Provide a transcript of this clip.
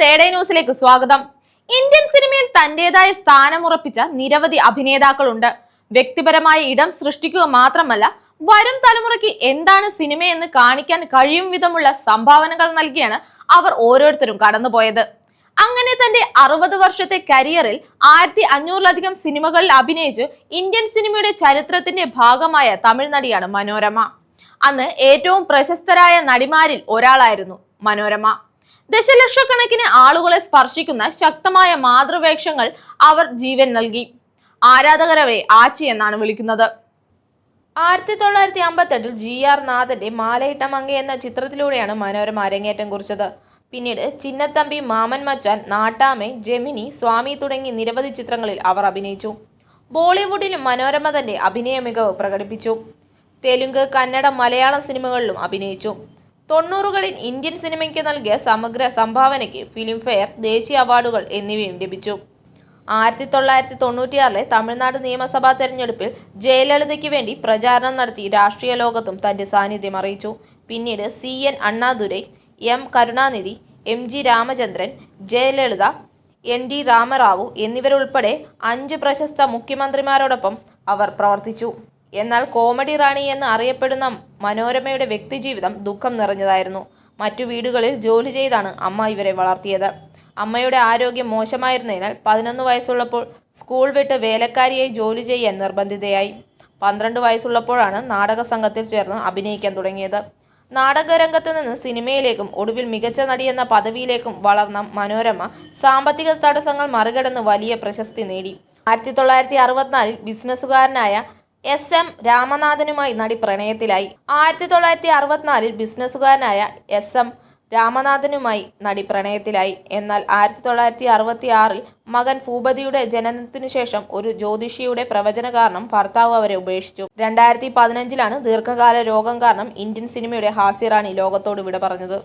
തേടേ ന്യൂസിലേക്ക് സ്വാഗതം. ഇന്ത്യൻ സിനിമയിൽ തന്റേതായ സ്ഥാനമുറപ്പിച്ച നിരവധി അഭിനേതാക്കളുണ്ട്. വ്യക്തിപരമായ ഇടം സൃഷ്ടിക്കുക മാത്രമല്ല വരും തലമുറയ്ക്ക് എന്താണ് സിനിമയെന്ന് കാണിക്കാൻ കഴിയും വിധമുള്ള സംഭാവനകൾ നൽകിയാണ് അവർ ഓരോരുത്തരും കടന്നുപോയത്. അങ്ങനെ തന്റെ അറുപത് വർഷത്തെ കരിയറിൽ ആയിരത്തി അഞ്ഞൂറിലധികം സിനിമകളിൽ അഭിനയിച്ച് ഇന്ത്യൻ സിനിമയുടെ ചരിത്രത്തിന്റെ ഭാഗമായ തമിഴ് നടിയാണ് മനോരമ. അന്ന് ഏറ്റവും പ്രശസ്തരായ നടിമാരിൽ ഒരാളായിരുന്നു മനോരമ. ദശലക്ഷക്കണക്കിന് ആളുകളെ സ്പർശിക്കുന്ന ശക്തമായ മാതൃവേഷങ്ങൾ അവർ ജീവൻ നൽകി. ആരാധകരവരെ ആച്ചി എന്നാണ് വിളിക്കുന്നത്. ആയിരത്തി തൊള്ളായിരത്തി അമ്പത്തെട്ടിൽ ജി ആർ നാഥന്റെ മാലയിട്ട മങ്ക എന്ന ചിത്രത്തിലൂടെയാണ് മനോരമ അരങ്ങേറ്റം കുറിച്ചത്. പിന്നീട് ചിന്നത്തമ്പി മാമൻ മച്ചാൻ നാട്ടാമെ ജെമിനി സ്വാമി തുടങ്ങി നിരവധി ചിത്രങ്ങളിൽ അവർ അഭിനയിച്ചു. ബോളിവുഡിലും മനോരമ തന്റെ അഭിനയ മികവ് പ്രകടിപ്പിച്ചു. തെലുങ്ക് കന്നഡ മലയാളം സിനിമകളിലും അഭിനയിച്ചു. തൊണ്ണൂറുകളിൽ ഇന്ത്യൻ സിനിമയ്ക്ക് നൽകിയ സമഗ്ര സംഭാവനയ്ക്ക് ഫിലിംഫെയർ ദേശീയ അവാർഡുകൾ എന്നിവയും ലഭിച്ചു. ആയിരത്തി തൊള്ളായിരത്തി തൊണ്ണൂറ്റിയാറിലെ തമിഴ്നാട് നിയമസഭാ തെരഞ്ഞെടുപ്പിൽ ജയലളിതയ്ക്ക് വേണ്ടി പ്രചാരണം നടത്തി രാഷ്ട്രീയ ലോകത്തും തന്റെ സാന്നിധ്യം അറിയിച്ചു. പിന്നീട് C N Annadurai M Karunanidhi M G Ramachandran Jayalalithaa N D Rama Rao എന്നിവരുൾപ്പെടെ അഞ്ച് പ്രശസ്ത മുഖ്യമന്ത്രിമാരോടൊപ്പം അവർ പ്രവർത്തിച്ചു. എന്നാൽ കോമഡി റാണി എന്ന് അറിയപ്പെടുന്ന മനോരമയുടെ വ്യക്തിജീവിതം ദുഃഖം നിറഞ്ഞതായിരുന്നു. മറ്റു വീടുകളിൽ ജോലി ചെയ്താണ് അമ്മ ഇവരെ വളർത്തിയത്. അമ്മയുടെ ആരോഗ്യം മോശമായിരുന്നതിനാൽ പതിനൊന്ന് വയസ്സുള്ളപ്പോൾ സ്കൂൾ വിട്ട് വേലക്കാരിയായി ജോലി ചെയ്യാൻ നിർബന്ധിതയായി. പന്ത്രണ്ട് വയസ്സുള്ളപ്പോഴാണ് നാടക സംഘത്തിൽ ചേർന്ന് അഭിനയിക്കാൻ തുടങ്ങിയത്. നാടകരംഗത്ത് നിന്ന് സിനിമയിലേക്കും ഒടുവിൽ മികച്ച നടി എന്ന പദവിയിലേക്കും വളർന്ന മനോരമ സാമ്പത്തിക തടസ്സങ്ങൾ മറികടന്ന് വലിയ പ്രശസ്തി നേടി. ആയിരത്തി തൊള്ളായിരത്തി അറുപത്തിനാലിൽ ബിസിനസ്സുകാരനായ എസ് എം രാമനാഥനുമായി നടി പ്രണയത്തിലായി. ആയിരത്തി തൊള്ളായിരത്തി അറുപത്തിനാലിൽ ബിസിനസ്സുകാരനായ എസ് എം രാമനാഥനുമായി നടി പ്രണയത്തിലായി. എന്നാൽ ആയിരത്തി തൊള്ളായിരത്തി അറുപത്തി ആറിൽ മകൻ ഭൂപതിയുടെ ജനനത്തിനു ശേഷം ഒരു ജ്യോതിഷിയുടെ പ്രവചന കാരണം ഭർത്താവ് അവരെ ഉപേക്ഷിച്ചു. രണ്ടായിരത്തി പതിനഞ്ചിലാണ് ദീർഘകാല രോഗം കാരണം ഇന്ത്യൻ സിനിമയുടെ ഹാസ്യറാണി ലോകത്തോട് വിട പറഞ്ഞത്.